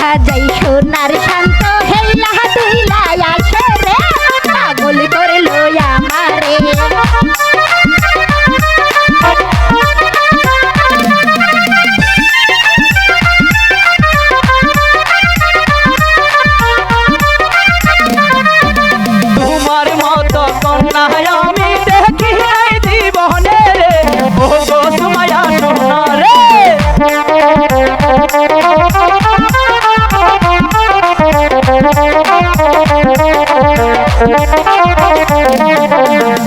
দেখা যাই সোনার শান্ত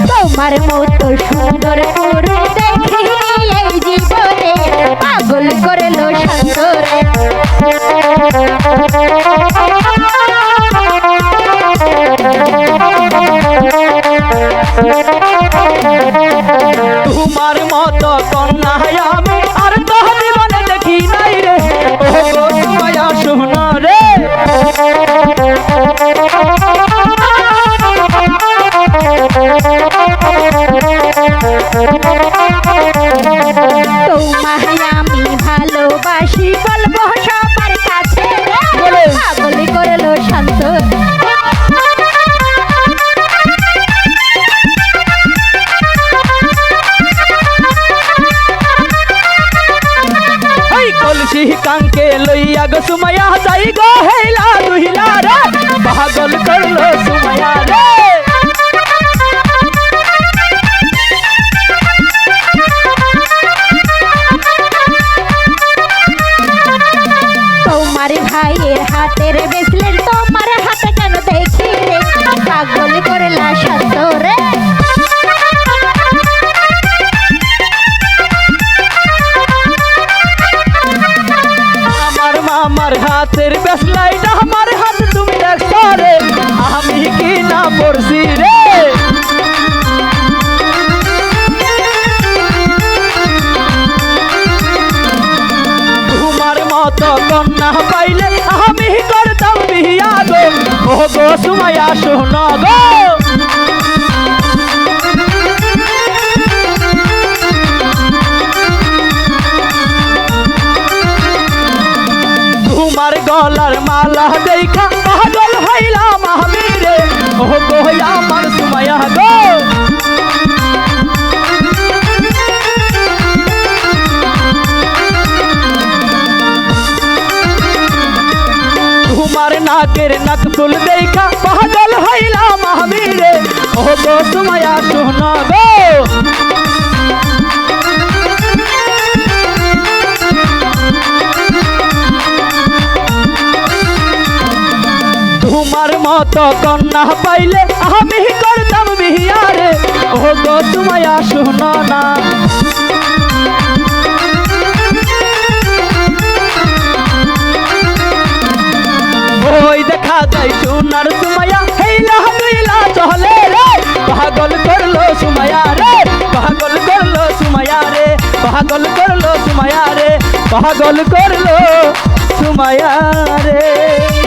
তোমার মতো সুন্দর পুরুষ দেখি এই জীবনে। পাগল করে লো তোমার মতো কন্যা আমি ভালোবাসি বলব সবার কাছে। পাগল করে লো শান্ত কলসি কাঙ্কে লইয়া গো সুমায়া যাই গো হেলা দুহিলা রে। হাতের বেসলেট তোমার হাতে কেন দেখি? পাগল করে লা শান্ত রে। আমার মামার হাতের বেসলাইটা আমার হাত তুমি দেখছ রে আমি কি না পড়ছি রে? মতো কন্যা পাইলে আমি করতাম বিয়া গো ও গো সুমায়া শোন গো। তোমার গলার মালা দেখা তোমার নাকের নাক ফুল দেখা, পাগল হইলাম আমি রে। ও গো সুমায়া শোনা গো। তোমার মতো কন্যা পাইলে আমি করতাম বিহারে? ও গো সুমায়া শোনো না। সোনার সুমায়া হেইলা দুইলা চলে রে। পাগল করল সুমায়া রে, পাগল করল সুমায়া রে, পাগল করল সুমায়া রে, পাগল করল সুমায়া রে।